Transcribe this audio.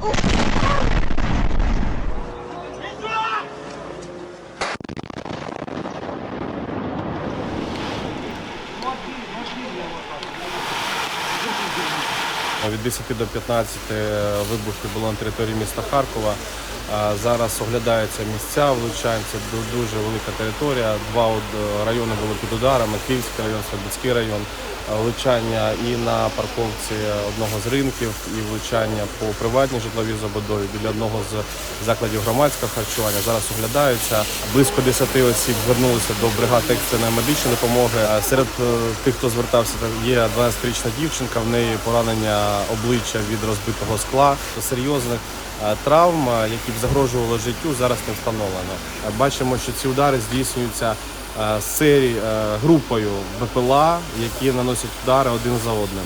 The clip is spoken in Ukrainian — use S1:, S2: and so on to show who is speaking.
S1: Від 10 до 15 вибухів було на території міста Харкова. Зараз оглядаються місця влучань. Це дуже велика територія. Два райони були під ударами: Київський район, Слобідський район. Влучання і на парковці одного з ринків, і влучання по приватній житловій забудові біля одного з закладів громадського харчування. Зараз оглядаються. Близько 10 осіб звернулися до бригад екстреної медичної допомоги. Серед е, тих, хто звертався, є 12-річна дівчинка. В неї поранення обличчя від розбитого скла. Серйозних травм, е, які б загрожували життю, зараз не встановлено. Е, Бачимо, що ці удари здійснюються е, е, групою БПЛА, які наносять удари один за одним.